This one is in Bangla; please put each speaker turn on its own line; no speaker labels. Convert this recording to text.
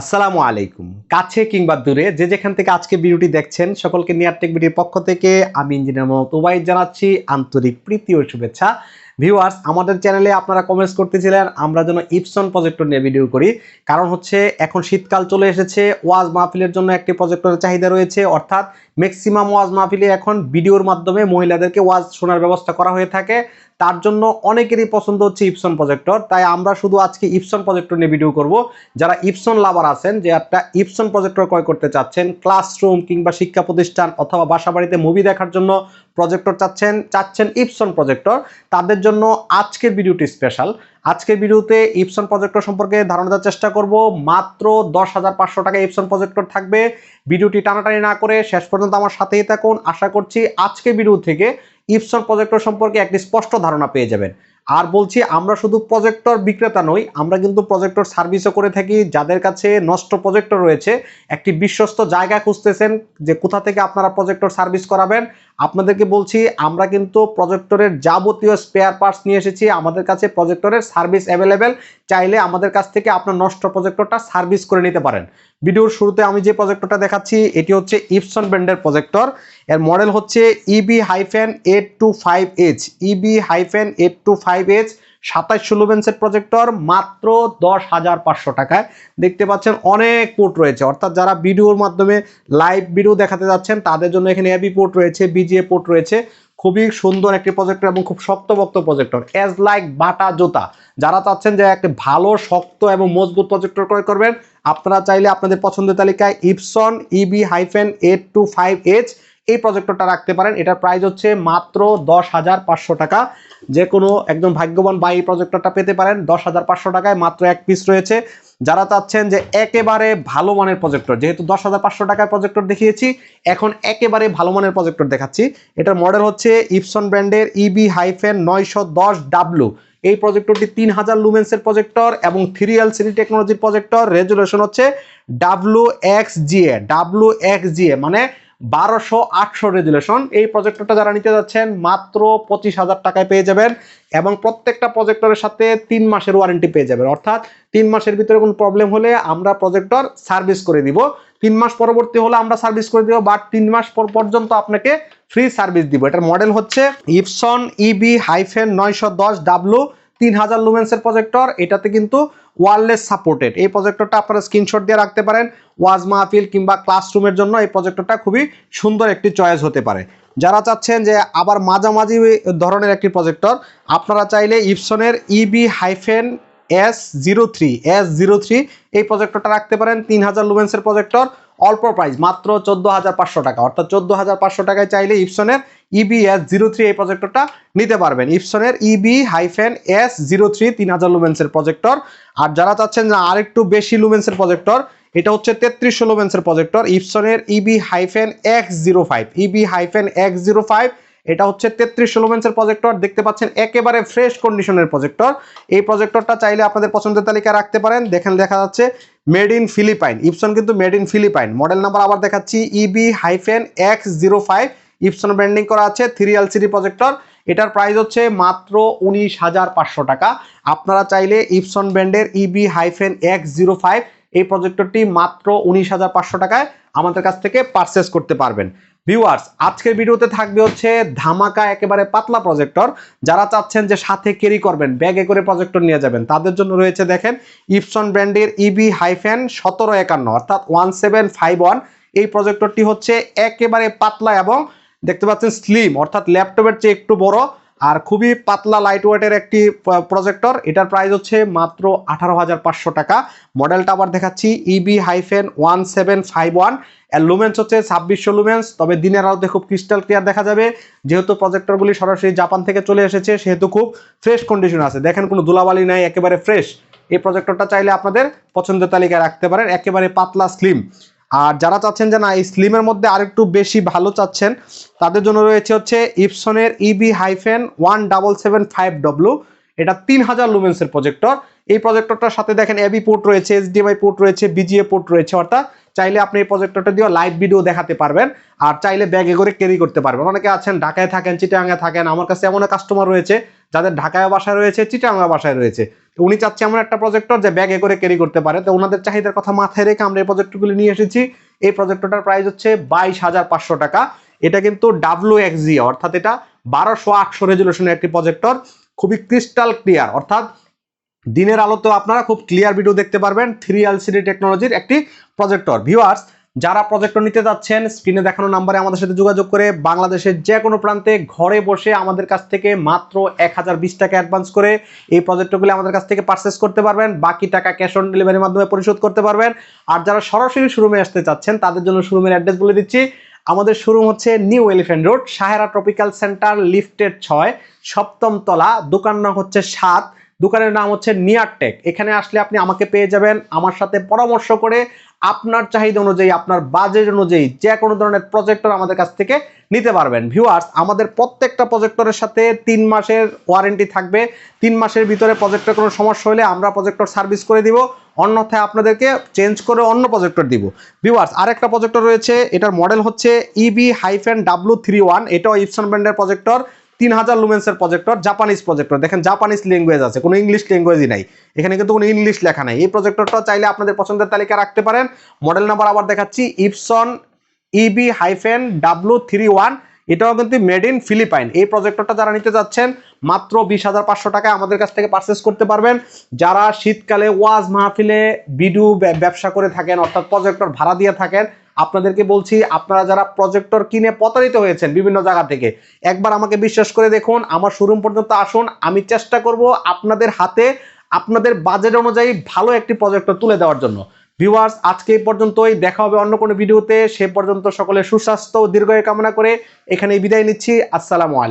আসসালামু আলাইকুম। কাছে কিংবা দূরে যে যেখান থেকে আজকে ভিডিওটি দেখছেন, সকলকে নিয়ারটেক ভিডিওর পক্ষ থেকে আমি ইঞ্জিনিয়ার মোহাম্মদ ওবাইদ জানাচ্ছি আন্তরিক প্রীতি ও শুভেচ্ছা। ভিউয়ার্স, আমাদের চ্যানেলে আপনারা কমেন্টস করতেছিলেন, আমরা যেন ইপসন প্রজেক্টর নিয়ে ভিডিও করি। কারণ হচ্ছে, এখন শীতকাল চলে এসেছে, ওয়াজ মাহফিলের জন্য একটি প্রজেক্টরের চাহিদা রয়েছে। অর্থাৎ ম্যাক্সিমাম ওয়াজ মাহফিলে এখন ভিডিওর মাধ্যমে মহিলাদেরকে ওয়াজ শোনার ব্যবস্থা করা হয়ে থাকে। তার জন্য অনেকেরই পছন্দ হচ্ছে ইপসন প্রজেক্টর তাই আমরা শুধু আজকে ইপসন প্রজেক্টর নিয়ে ভিডিও করব। যারা ইপসন লাভার আছেন, যে একটা ইপসন প্রজেক্টর ক্রয় করতে চাচ্ছেন ক্লাসরুম কিংবা শিক্ষা প্রতিষ্ঠান অথবা বাসা বাড়িতে মুভি দেখার জন্য প্রজেক্টর চাচ্ছেন চাচ্ছেন ইপসন প্রজেক্টর তাদের জন্য আজকের ভিডিওটি স্পেশাল আজকের ভিডিওতে ইপসন প্রজেক্টর সম্পর্কে ধারণা দেওয়ার চেষ্টা করব। মাত্র দশ হাজার পাঁচশো টাকা ইপসন প্রজেক্টর থাকবে। ভিডিওটি টানাটানি না করে শেষ পর্যন্ত আমার সাথেই থাকুন। আশা করছি আজকের ভিডিও থেকে ইপসন প্রজেক্টর সম্পর্কে একটি স্পষ্ট ধারণা পেয়ে যাবেন। আর বলছি, আমরা শুধু প্রজেক্টর বিক্রেতা নই, আমরা কিন্তু প্রজেক্টর সার্ভিসও করে থাকি। যাদের কাছে নষ্ট প্রজেক্টর রয়েছে, একটি বিশ্বস্ত জায়গা খুঁজতেছেন যে কোথা থেকে আপনারা প্রজেক্টর সার্ভিস করাবেন। আপনাদেরকে বলছি, আমরা কিন্তু প্রজেক্টরের যাবতীয় স্পেয়ার পার্টস নিয়ে এসেছি। আমাদের কাছে প্রজেক্টরের সার্ভিস অ্যাভেলেবেল চাইলে আমাদের কাছ থেকে আপনার নষ্ট প্রজেক্টরটা সার্ভিস করে নিতে পারেন। ভিডিওর শুরুতে আমি যে প্রজেক্টরটা দেখাচ্ছি, এটি হচ্ছে ইপসন ব্র্যান্ডের প্রজেক্টর এর মডেল হচ্ছে EB hyphen eight two five H EB hyphen eight two five H সাতাশ লুমেন্সের প্রজেক্টর মাত্র দশ হাজার পাঁচশো টাকায়। দেখতে পাচ্ছেন অনেক পোর্ট রয়েছে। অর্থাৎ যারা ভিডিওর মাধ্যমে লাইভ ভিডিও দেখাতে যাচ্ছেন, তাদের জন্য এখানে এবি পোর্ট রয়েছে বিজিএ পোর্ট রয়েছে। খুবই সুন্দর একটি প্রজেক্টর এবং খুব শক্তভক্ত প্রজেক্টর এজ লাইক বাটা জোতা। যারা চাচ্ছেন যে একটি ভালো, শক্ত এবং মজবুত প্রজেক্টর ক্রয় করবেন, আপনারা চাইলে আপনাদের পছন্দের তালিকায় Epson EB hyphen eight two five H এই প্রজেক্টরটা রাখতে পারেন। এটার প্রাইস হচ্ছে মাত্র দশ হাজার পাঁচশো টাকা। যে কোনো একদম ভাগ্যবান বা এই প্রজেক্টরটা পেতে পারেন। দশ হাজার পাঁচশো টাকায় মাত্র এক পিস রয়েছে। যারা চাচ্ছেন যে একেবারে ভালো মানের প্রজেক্টর যেহেতু দশ হাজার পাঁচশো টাকার প্রজেক্টর দেখিয়েছি, এখন একেবারে ভালো মানের প্রজেক্টর দেখাচ্ছি। এটার মডেল হচ্ছে ইপসন ব্র্যান্ডের ইবি হাইফেন নয়শো দশ ডাব্লু এই প্রজেক্টরটি তিন হাজার লুমেন্সের প্রজেক্টর এবং থ্রি এল সিডি টেকনোলজির প্রজেক্টর রেজুলেশন হচ্ছে W X GA W X GA মানে বারোশো আটশো রেজুলেশন। এই প্রজেক্টরটা যারা নিতে যাচ্ছেন, মাত্র পঁচিশ হাজার টাকায় পেয়ে যাবেন এবং প্রত্যেকটা প্রজেক্টরের সাথে তিন মাসের ওয়ারেন্টি পেয়ে যাবেন। অর্থাৎ তিন মাসের ভিতরে কোনো প্রবলেম হলে আমরা প্রজেক্টর সার্ভিস করে দিব। তিন মাস পরবর্তী হলে আমরা সার্ভিস করে দিব বাট তিন মাস পর পর্যন্ত আপনাকে ফ্রি সার্ভিস দিব। এটার মডেল হচ্ছে ইপসন ইবি হাইফেন নয়শো দশ ডাব্লু তিন হাজার লুমেন্সের প্রজেক্টর এটাতে কিন্তু ওয়ারলেস সাপোর্টেড। এই প্রজেক্টরটা আপনারা স্ক্রিনশট দিয়ে রাখতে পারেন, ওয়াজ মাহফিল কিংবা ক্লাসরুমের জন্য এই প্রজেক্টরটা খুবই সুন্দর একটি চয়েস হতে পারে। যারা চাচ্ছেন যে আবার মাঝামাঝি ধরনের একটি প্রজেক্টর আপনারা চাইলে ইপসনের EB hyphen S zero three S zero three এই প্রজেক্টরটা রাখতে পারেন তিন হাজার লুমেন্সের প্রজেক্টর অল্প প্রাইস মাত্র চোদ্দ হাজার পাঁচশো টাকা। অর্থাৎ চোদ্দ হাজার পাঁচশো টাকায় চাইলে ইপসনের ইবি এস জিরো থ্রি এই প্রজেক্টরটা নিতে পারবেন। ইপসনের EB hyphen S zero three তিন হাজার লুমেন্সের প্রজেক্টর আর যারা চাচ্ছেন যে আরেকটু বেশি লুমেন্সের প্রজেক্টর এটা হচ্ছে তেত্রিশশো লুমেন্সের projector ইপসনের EB hyphen X zero five EB hyphen X zero five এটা হচ্ছে তেত্রিশ লুমেন্সের প্রজেক্টর দেখতে পাচ্ছেন একেবারে ফ্রেশ কন্ডিশনের প্রজেক্টর এই প্রজেক্টরটা চাইলে আপনাদের পছন্দের তালিকায় রাখতে পারেন। দেখেন, দেখা যাচ্ছে মেড ইন ফিলিপাইন ইপসন কিন্তু made in Philippine model number আবার দেখাচ্ছি EB hyphen X zero five Epson branding করা আছে থ্রি এলসিডি প্রজেক্টর এটার প্রাইস হচ্ছে মাত্র উনিশ হাজার পাঁচশো টাকা। আপনারা চাইলে ইপসন ব্র্যান্ডের EB hyphen X zero five এই প্রজেক্টরটি মাত্র উনিশ হাজার পাঁচশো টাকায় আমাদের কাছ থেকে পারচেস করতে পারবেন। ভিউয়ার্স আজকের ভিডিওতে থাকবে হচ্ছে ধামাকা একেবারে পাতলা প্রজেক্টর যারা চাচ্ছেন যে সাথে ক্যারি করবেন ব্যাগে করে প্রজেক্টর নিয়ে যাবেন, তাদের জন্য রয়েছে দেখেন ইপসন ব্র্যান্ডের ইবি হাইফেন সতেরো একান্ন, অর্থাৎ ওয়ান সেভেন ফাইভ ওয়ান এই প্রজেক্টরটি হচ্ছে একেবারে পাতলা এবং দেখতে পাচ্ছেন স্লিম অর্থাৎ ল্যাপটপের চেয়ে একটু বড়। আর খুবই পাতলা লাইট ওয়েটের একটি প্রজেক্টর এটার প্রাইস হচ্ছে মাত্র আঠারো হাজার পাঁচশো টাকা। মডেলটা আবার দেখাচ্ছি EB hyphen one seven five one lumens হচ্ছে ছাব্বিশশো লুমেন্স তবে দিনের আলোতে খুব ক্রিস্টাল ক্লিয়ার দেখা যাবে। যেহেতু প্রজেক্টরগুলি সরাসরি জাপান থেকে চলে এসেছে, সেহেতু খুব ফ্রেশ কন্ডিশন আছে। দেখেন, কোনো ধুলাবালি নাই, একেবারে ফ্রেশ এই প্রজেক্টরটা চাইলে আপনাদের পছন্দের তালিকায় রাখতে পারেন। একেবারে পাতলা স্লিম আর যারা চাচ্ছেন যে না, এই স্লিমের মধ্যে আরেকটু বেশি ভালো চাচ্ছেন, তাদের জন্য রয়েছে হচ্ছে ইপসনের EB hyphen one double seven five W এটা তিন হাজার লুমেন্সের প্রজেক্টর এই প্রজেক্টরটার সাথে দেখেন এবি পোর্ট রয়েছে এইচডিএমআই পোর্ট রয়েছে বিজিএ পোর্ট রয়েছে, অর্থাৎ চাইলে আপনি এই প্রজেক্টরটা দিয়ে লাইভ ভিডিও দেখাতে পারবেন, আর চাইলে ব্যাগে করে ক্যারি করতে পারবেন। অনেকে আছেন, ঢাকায় থাকেন চিটাঙ্গে থাকেন, আমার কাছে এমন কাস্টমার রয়েছে, যাদের ঢাকায় বাসায় রয়েছে চিটাঙ্গা বাসায় রয়েছে। উনি চাচ্ছে এমন একটা প্রজেক্টর যে ব্যাগে করে ক্যারি করতে পারে। তো ওনাদের চাহিদার কথা মাথায় রেখে আমরা এই প্রজেক্টরগুলি নিয়ে এসেছি। এই প্রজেক্টরটার প্রাইস হচ্ছে বাইশ হাজার পাঁচশো টাকা। এটা কিন্তু ডাব্লু এক্সজি অর্থাৎ এটা বারোশো আটশো রেজুলেশনের একটি প্রজেক্টর খুবই ক্রিস্টাল ক্লিয়ার অর্থাৎ দিনের আলোতেও আপনারা খুব ক্লিয়ার ভিডিও দেখতে পারবেন। থ্রি এলসিডি টেকনোলজির একটি প্রজেক্টর ভিউয়ার্স যারা প্রজেক্টর নিতে যাচ্ছেন স্ক্রিনে দেখানো নাম্বারে আমাদের সাথে যোগাযোগ করে বাংলাদেশের যে কোনো প্রান্তে ঘরে বসে আমাদের কাছ থেকে মাত্র এক হাজার বিশ টাকা অ্যাডভান্স করে এই প্রজেক্টরগুলি আমাদের কাছ থেকে পারচেস করতে পারবেন। বাকি টাকা ক্যাশ অন ডেলিভারির মাধ্যমে পরিশোধ করতে পারবেন। আর যারা সরাসরি শোরুমে আসতে চাচ্ছেন, তাদের জন্য শোরুমের অ্যাড্রেস বলে দিচ্ছি। আমাদের শোরুম হচ্ছে new Elephant Road Sahera tropical centre lifted ছয়, সপ্তম তলা, দোকান নাম হচ্ছে সাত। দোকানের নাম হচ্ছে নিয়ারটেক এখানে আসলে আপনি আমাকে পেয়ে যাবেন আমার সাথে পরামর্শ করে আপনার চাহিদা অনুযায়ী, আপনার বাজেট অনুযায়ী যে কোনো ধরনের প্রজেক্টর আমাদের কাছ থেকে নিতে পারবেন। ভিউয়ার্স আমাদের প্রত্যেকটা প্রজেক্টরের সাথে তিন মাসের ওয়ারেন্টি থাকবে। তিন মাসের ভিতরে প্রজেক্টর কোনো সমস্যা হলে আমরা প্রজেক্টর সার্ভিস করে দিব। অন্যথায় আপনাদেরকে চেঞ্জ করে অন্য প্রজেক্টর দিব। ভিউয়ার্স আরেকটা প্রজেক্টর রয়েছে, এটার মডেল হচ্ছে EB hyphen W three one এটাও ইপসন ব্র্যান্ডের প্রজেক্টর তিন হাজার লুমেন্সের প্রজেক্টর জাপানিজ প্রজেক্টর দেখেন জাপানিজ ল্যাঙ্গুয়েজ আছে, কোনো ইংলিশ ল্যাঙ্গুয়েজই নাই। এখানে কিন্তু কোনো ইংলিশ লেখা নাই। এই প্রজেক্টরটা চাইলে আপনাদের পছন্দের তালিকা রাখতে পারেন। মডেল নাম্বার আবার দেখাচ্ছি Epson EB hyphen W three one এটাও কিন্তু মেড ইন ফিলিপাইন এই প্রজেক্টরটা যারা নিতে যাচ্ছেন, মাত্র বিশ হাজার পাঁচশো টাকায় আমাদের কাছ থেকে পারচেস করতে পারবেন। যারা শীতকালে ওয়াজ মাহফিলে বিডু ব্যবসা করে থাকেন, অর্থাৎ প্রজেক্টর ভাড়া দিয়ে থাকেন আপনাদেরকে বলছি, আপনারা যারা প্রজেক্টর কিনে প্রতারিত হয়েছেন বিভিন্ন জায়গা থেকে, একবার আমাকে বিশ্বাস করে দেখুন, আমার শোরুম পর্যন্ত আসুন, আমি চেষ্টা করব আপনাদের হাতে, আপনাদের বাজেট অনুযায়ী ভালো একটি প্রজেক্টর তুলে দেওয়ার জন্য। ভিউয়ার্স আজকে এই পর্যন্তই, দেখা হবে অন্য কোনো ভিডিওতে সে পর্যন্ত সকলে সুস্বাস্থ্য ও দীর্ঘায়ু কামনা করে এখানে বিদায় নিচ্ছি, আসসালামু আলাইকুম।